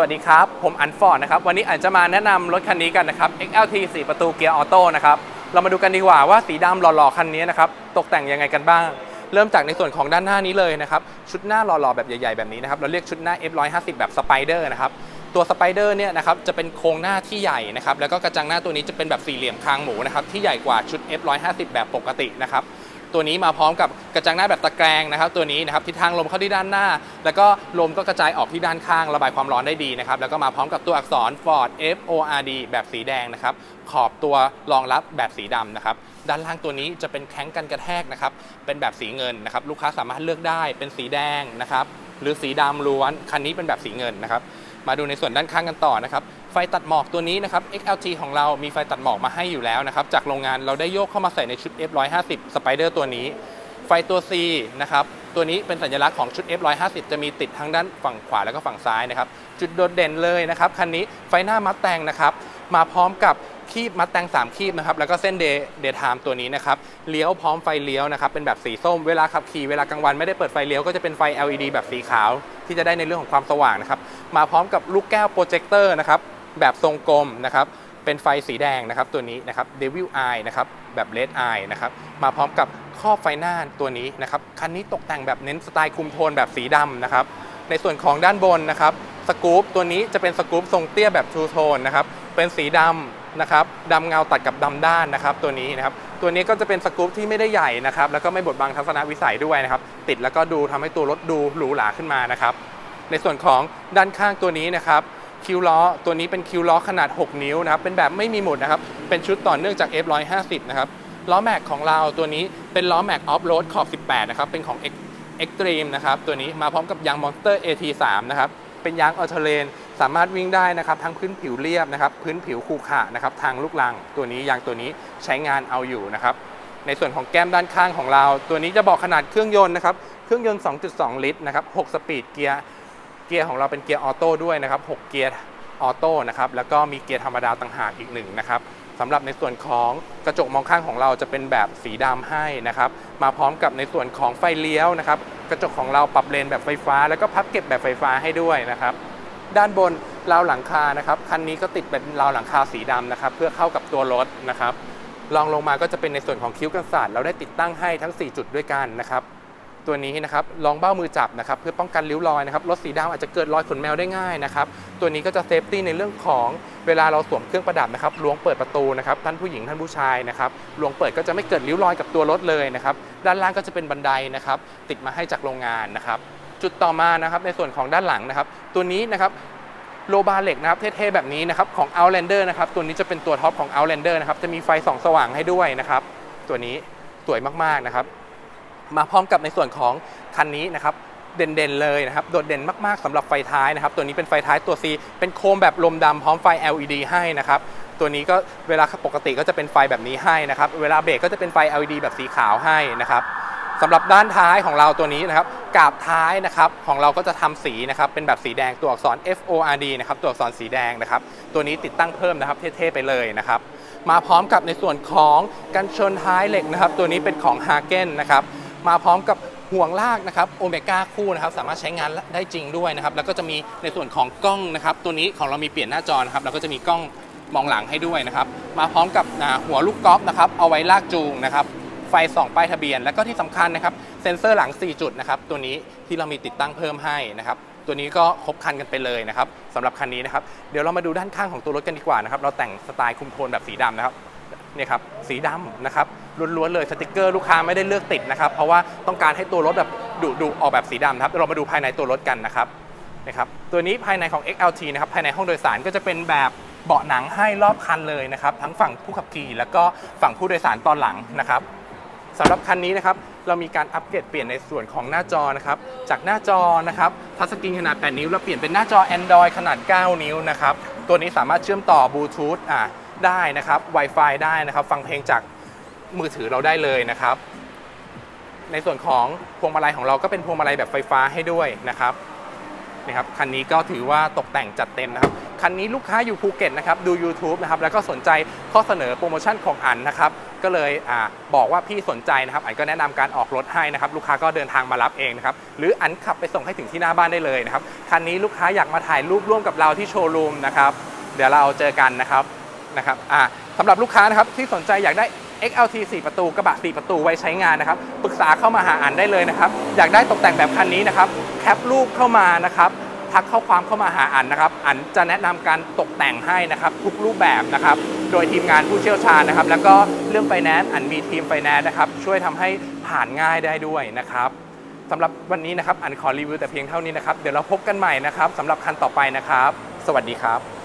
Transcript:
สวัสดีครับ ผมอันฟอร์ดนะครับ วันนี้อันจะมาแนะนำรถคันนี้กันนะครับ XLT 4 ประตูเกียร์ออโต้นะครับ เรามาดูกันดีกว่าว่าสีดำหล่อๆ คันนี้นะครับ ตกแต่งยังไงกันบ้าง เริ่มจากในส่วนของด้านหน้านี้เลยนะครับ ชุดหน้าหล่อๆ แบบใหญ่ ๆ แบบนี้นะครับ เราเรียกชุดหน้า F150 แบบสไปเดอร์นะครับ ตัวสไปเดอร์เนี่ยนะครับ จะเป็นโครงหน้าที่ใหญ่นะครับ แล้วก็กระจังหน้าตัวนี้จะเป็นแบบสี่เหลี่ยมคางหมูนะครับ ที่ใหญ่กว่าชุด F150 แบบปกตินะครับ ตัวนี้มาพร้อมกับกระจังหน้าแบบตะแกรงนะครับตัวนี้นะครับทิศทางลมเข้าที่ด้านหน้า แล้วก็ลมก็กระจายออกที่ด้านข้างระบายความร้อนได้ดีนะครับแล้วก็มาพร้อมกับตัวอักษร Ford F O R D แบบสีแดงนะครับขอบตัวรองรับแบบสีดำนะครับด้านล่างตัวนี้จะเป็นแข้งกันกระแทกนะครับเป็นแบบสีเงินนะครับลูกค้าสามารถเลือกได้เป็นสีแดงนะครับหรือสีดำล้วนคันนี้เป็นแบบสีเงินนะครับ มาดูในส่วนด้านข้างกันต่อนะครับ ไฟตัดหมอกตัวนี้นะครับ XLT ของเรามีไฟตัดหมอกมาให้อยู่แล้วนะครับ จากโรงงานเราได้โยกเข้ามาใส่ในชุด F150 Spider ตัวนี้ ไฟตัว C นะครับ ตัวนี้เป็นสัญลักษณ์ของชุด F150 จะมีติดทั้งด้านฝั่งขวาแล้วก็ฝั่งซ้ายนะครับ จุดโดดเด่นเลยนะครับคันนี้ไฟหน้ามัดแตงนะครับ มาพร้อมกับคีบมัดแตง3 คีบนะครับ แล้วก็เส้นเดเดทามตัวนี้นะครับ เลี้ยวพร้อมไฟเลี้ยวนะครับ เป็นแบบสีส้ม เวลาขับขี่เวลากลางวันไม่ได้เปิดไฟเลี้ยวก็จะเป็นไฟ LED แบบสีขาว ที่จะได้ในเรื่องของความสว่างนะครับ มาพร้อมกับลูกแก้วโปรเจคเตอร์นะครับ แบบทรงกลมนะครับ เป็นไฟสีแดงนะครับตัวนี้นะครับ Devil Eye นะครับ แบบ Red Eye นะครับ มาพร้อมกับ ครอบไฟหน้าตัวนี้นะครับคันนี้ตกแต่งแบบเน้นสไตล์คุมโทนแบบสีดำนะครับในส่วนของด้านบนนะครับสกู๊ปตัวนี้จะเป็นสกู๊ปทรงเตี้ยแบบทูโทนนะครับเป็นสีดำนะครับดำเงาตัดกับดำด้านนะครับตัวนี้นะครับตัวนี้ก็จะเป็นสกู๊ปที่ไม่ได้ใหญ่นะครับแล้วก็ไม่บดบังทัศนวิสัยด้วยนะครับติดแล้วก็ดูทำให้ตัวรถดูหรูหราขึ้นมานะครับในส่วนของด้านข้างตัวนี้นะครับคิวล้อตัวนี้เป็นคิวล้อขนาด 6 นิ้วนะครับเป็นแบบไม่มีหมุดนะครับเป็นชุดต่อเนื่องจาก F150 นะครับล้อแม็กของเราตัวนี้เป็นล้อแม็กออฟโรดขอบ 18 นะครับ เป็นของ Extreme นะครับ ตัวนี้มาพร้อมกับยาง Monster AT3 นะครับ เป็นยางออเทเลน สามารถวิ่งได้นะครับ ทั้งพื้นผิวเรียบนะครับ พื้นผิวขรุขะนะครับ ทางลูกลัง ตัวนี้ยางตัวนี้ใช้งานเอาอยู่นะครับ ในส่วนของแก้มด้านข้างของเรา ตัวนี้จะบอกขนาดเครื่องยนต์นะครับ เครื่องยนต์ 2.2 ลิตรนะครับ 6 สปีดเกียร์ เกียร์ของเราเป็นเกียร์ออโต้ด้วยนะครับ 6 เกียร์ออโต้นะครับ แล้วก็มีเกียร์ธรรมดาต่างหากอีกหนึ่งนะครับ สำหรับในส่วนของกระจกมองข้างของเราจะเป็นแบบสีดำให้นะครับมาพร้อมกับในส่วนของไฟเลี้ยวนะครับกระจกของเราปรับเลนแบบไฟฟ้า แล้วก็พับเก็บแบบไฟฟ้าให้ด้วยนะครับด้านบนราวหลังคานะครับคันนี้ก็ติดเป็นราวหลังคาสีดำนะครับเพื่อเข้ากับตัวรถนะครับลองลงมาก็จะเป็นในส่วนของคิ้วกันศาสตร์เราได้ติดตั้งให้ทั้ง 4 จุดด้วยกันนะครับ ตัวนี้นะครับลองเบ้ามือจับนะครับเพื่อป้องกันริ้วรอยนะครับรถสีดำอาจจะเกิดรอยขนแมวได้ง่ายนะครับตัวนี้ก็จะเซฟตี้ในเรื่องของเวลาเราสวมเครื่องประดับนะครับล้วงเปิดประตูนะครับท่านผู้หญิงท่านผู้ชายนะครับล้วงเปิดก็จะไม่เกิดริ้วรอยกับตัวรถเลยนะครับด้านล่างก็จะเป็นบันไดนะครับติดมาให้จากโรงงานนะครับจุดต่อมานะครับในส่วนของด้านหลังนะครับ ตัวนี้นะครับโลบาเหล็กนะครับเท่ๆแบบนี้นะครับของ Outlander นะครับตัวนี้จะเป็นตัวท็อปของ Outlander นะครับจะมีไฟส่องสว่างให้ด้วยนะครับตัวนี้สวยมากๆนะครับ มาพร้อมกับในส่วนของคันนี้นะครับเด่นๆเลยนะครับ โดดเด่นมากๆสำหรับไฟท้ายนะครับ ตัวนี้เป็นไฟท้ายตัว C เป็นโคมแบบลมดำพร้อมไฟ LED ให้นะครับ ตัวนี้ก็เวลาปกติก็จะเป็นไฟแบบนี้ให้นะครับ เวลาเบรกก็จะเป็นไฟ LED แบบสีขาวให้นะครับสำหรับด้านท้ายของเราตัวนี้นะครับกาบท้ายนะครับของเราก็จะทำสีนะครับเป็นแบบสีแดงตัวอักษร F O R D นะครับตัวอักษรสีแดงนะครับ ตัวนี้ติดตั้งเพิ่มนะครับเท่ๆไปเลยนะครับมาพร้อมกับในส่วนของกันชนท้ายเหล็กนะครับ ตัวนี้เป็นของ h a g e n นะครับ มาพร้อมกับห่วงลากนะครับโอเมก้าคู่นะครับสามารถใช้งานได้จริงด้วยนะครับ แล้วก็จะมีในส่วนของกล้องนะครับ ตัวนี้ของเรามีเปลี่ยนหน้าจอนะครับแล้วก็จะมีกล้องมองหลังให้ด้วยนะครับ มาพร้อมกับหัวลูกกอล์ฟนะครับ เอาไว้ลากจูงนะครับ ไฟส่องป้ายทะเบียน แล้วก็ที่สำคัญนะครับ เซ็นเซอร์หลัง 4 จุดนะครับ ตัวนี้ที่เรามีติดตั้งเพิ่มให้นะครับ ตัวนี้ก็ครบคันกันไปเลยนะครับสำหรับคันนี้นะครับ เดี๋ยวเรามาดูด้านข้างของตัวรถกันดีกว่านะครับ เราแต่งสไตล์คุมโทนแบบสีดำนะครับ เนี่ยครับสีดำนะครับล้วนๆเลยสติกเกอร์ลูกค้าไม่ได้เลือกติดนะครับ เพราะว่าต้องการให้ตัวรถแบบดุดุออกแบบสีดำครับเดี๋ยวเรามาดูภายในตัวรถกันนะครับนะครับตัวนี้ภายในของ XLT นะครับภายในห้องโดยสารก็จะเป็นแบบเบาะหนังให้รอบคันเลยนะครับ ทั้งฝั่งผู้ขับขี่แล้วก็ฝั่งผู้โดยสารตอนหลังนะครับสำหรับคันนี้นะครับเรามีการอัปเกรดเปลี่ยนในส่วนของหน้าจอนะครับจากหน้าจอนะครับทัชสกรีนขนาด 8 นิ้วเราเปลี่ยนเป็นหน้าจอ Android ขนาด 9 นิ้วนะครับ ตัวนี้สามารถเชื่อมต่อบลูทูธอะได้นะครับ Wi-Fi ได้นะครับ ฟังเพลงจากมือถือเราได้เลยนะครับ ในส่วนของพวงมาลัยของเราก็เป็นพวงมาลัยแบบไฟฟ้าให้ด้วยนะครับนี่ครับคันนี้ก็ถือว่าตกแต่งจัดเต็มนะครับคันนี้ลูกค้าอยู่ภูเก็ตนะครับดู YouTube นะครับแล้วก็สนใจข้อเสนอโปรโมชั่นของอันนะครับ ก็เลยอบอกว่าพี่สนใจนะครับอันก็แนะนำการออกรถให้นะครับลูกค้าก็เดินทางมารับเองนะครับหรืออันขับไปส่งให้ถึงที่หน้าบ้านได้เลยนะครับคันนี้ลูกค้าอยากมาถ่ายรูปร่วมกับเราที่โชว์รูมนะครับเดี๋ยวเราเจอกันนะครับนะครับสำหรับลูกค้านะครับที่สนใจอยากได้ XLT 4 ประตูกระบะ 4 ประตูไว้ใช้งานนะครับปรึกษาเข้ามาหาอันได้เลยนะครับอยากได้ตกแต่งแบบคันนี้นะครับแคปรูปเข้ามานะครับทักข้อความเข้ามาหาอันนะครับ อันจะแนะนำการตกแต่งให้นะครับทุกรูปแบบนะครับ โดยทีมงานผู้เชี่ยวชาญนะครับ แล้วก็เรื่องไฟแนนซ์อันมีทีมไฟแนนซ์นะครับ ช่วยทำให้ผ่านง่ายได้ด้วยนะครับสำหรับวันนี้นะครับอันขอรีวิวแต่เพียงเท่านี้นะครับ เดี๋ยวเราพบกันใหม่นะครับสำหรับคันต่อไปนะครับ สวัสดีครับ